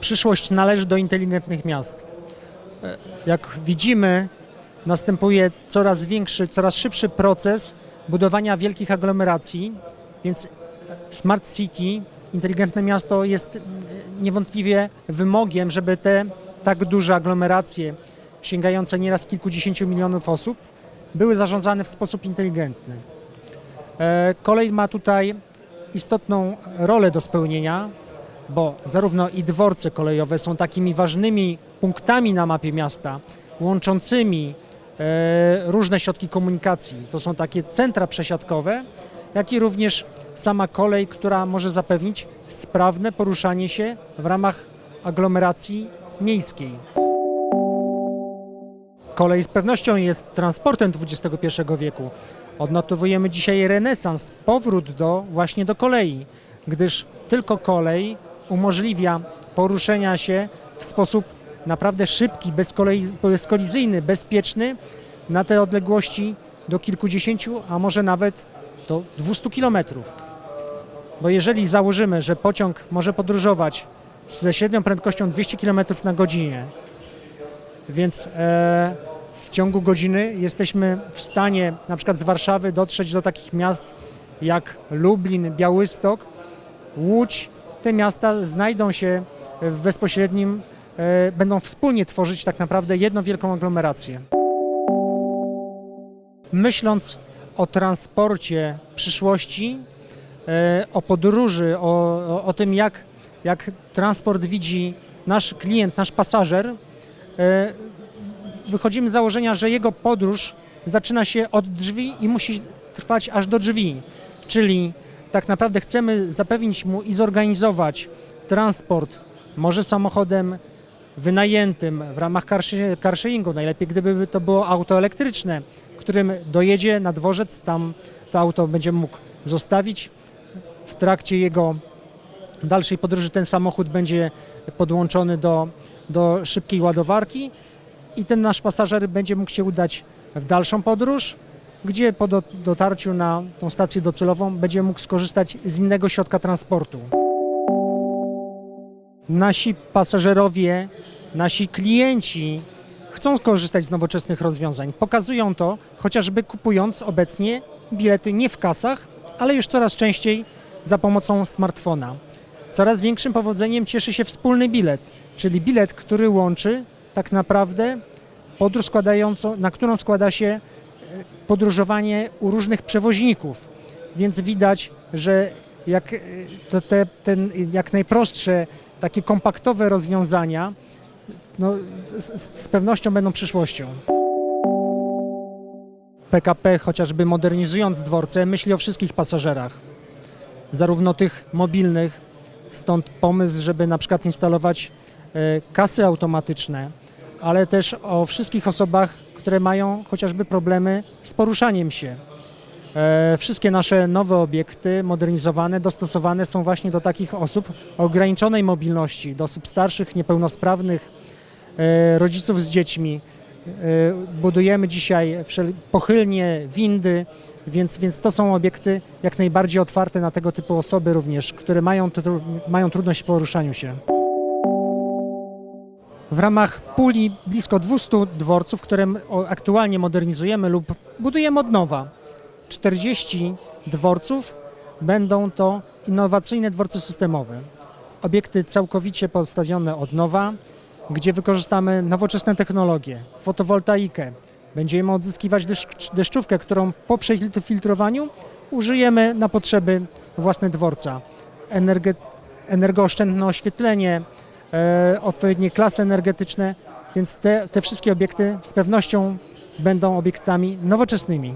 Przyszłość należy do inteligentnych miast. Jak widzimy, następuje coraz większy, coraz szybszy proces budowania wielkich aglomeracji, więc Smart City, inteligentne miasto jest niewątpliwie wymogiem, żeby te tak duże aglomeracje, sięgające nieraz kilkudziesięciu milionów osób, były zarządzane w sposób inteligentny. E, Kolej ma tutaj istotną rolę do spełnienia, bo zarówno i dworce kolejowe są takimi ważnymi punktami na mapie miasta, łączącymi e, różne środki komunikacji. To są takie centra przesiadkowe, jak i również sama kolej, która może zapewnić sprawne poruszanie się w ramach aglomeracji miejskiej. Kolej z pewnością jest transportem XXI wieku. Odnotowujemy dzisiaj renesans, powrót do, właśnie do kolei, gdyż tylko kolej umożliwia poruszenia się w sposób naprawdę szybki, bezkolizyjny, bezpieczny na te odległości do kilkudziesięciu, a może nawet do 200 kilometrów. Bo jeżeli założymy, że pociąg może podróżować ze średnią prędkością 200 km na godzinę, więc e, w ciągu godziny jesteśmy w stanie na przykład z Warszawy dotrzeć do takich miast jak Lublin, Białystok, Łódź. Te miasta znajdą się w bezpośrednim, e, będą wspólnie tworzyć tak naprawdę jedną wielką aglomerację. Myśląc o transporcie przyszłości, e, o podróży, o, o, o tym jak, jak transport widzi nasz klient, nasz pasażer, e, wychodzimy z założenia, że jego podróż zaczyna się od drzwi i musi trwać aż do drzwi. Czyli tak naprawdę chcemy zapewnić mu i zorganizować transport, może samochodem wynajętym w ramach carsharingu. Najlepiej gdyby to było auto elektryczne, którym dojedzie na dworzec, tam to auto będzie mógł zostawić. W trakcie jego dalszej podróży ten samochód będzie podłączony do, do szybkiej ładowarki i ten nasz pasażer będzie mógł się udać w dalszą podróż, gdzie po do, dotarciu na tą stację docelową będzie mógł skorzystać z innego środka transportu. Nasi pasażerowie, nasi klienci chcą korzystać z nowoczesnych rozwiązań. Pokazują to chociażby kupując obecnie bilety nie w kasach, ale już coraz częściej za pomocą smartfona. Coraz większym powodzeniem cieszy się wspólny bilet, czyli bilet, który łączy tak naprawdę podróż składającą, na którą składa się podróżowanie u różnych przewoźników. Więc widać, że jak, e, to te, ten, jak najprostsze, takie kompaktowe rozwiązania no, z, z pewnością będą przyszłością. PKP chociażby modernizując dworce myśli o wszystkich pasażerach, zarówno tych mobilnych, stąd pomysł, żeby na przykład instalować e, kasy automatyczne, ale też o wszystkich osobach, które mają chociażby problemy z poruszaniem się. E, Wszystkie nasze nowe obiekty modernizowane, dostosowane są właśnie do takich osób o ograniczonej mobilności, do osób starszych, niepełnosprawnych, e, rodziców z dziećmi. E, Budujemy dzisiaj pochylnie windy, więc, więc to są obiekty jak najbardziej otwarte na tego typu osoby również, które mają, mają trudność w poruszaniu się. W ramach puli blisko 200 dworców, które aktualnie modernizujemy lub budujemy od nowa. 40 dworców będą to innowacyjne dworce systemowe. Obiekty całkowicie postawione od nowa, gdzie wykorzystamy nowoczesne technologie, fotowoltaikę. Będziemy odzyskiwać deszcz, deszczówkę, którą po przefiltrowaniu użyjemy na potrzeby własne dworca. Energooszczędne oświetlenie, odpowiednie klasy energetyczne, więc te, te wszystkie obiekty z pewnością będą obiektami nowoczesnymi.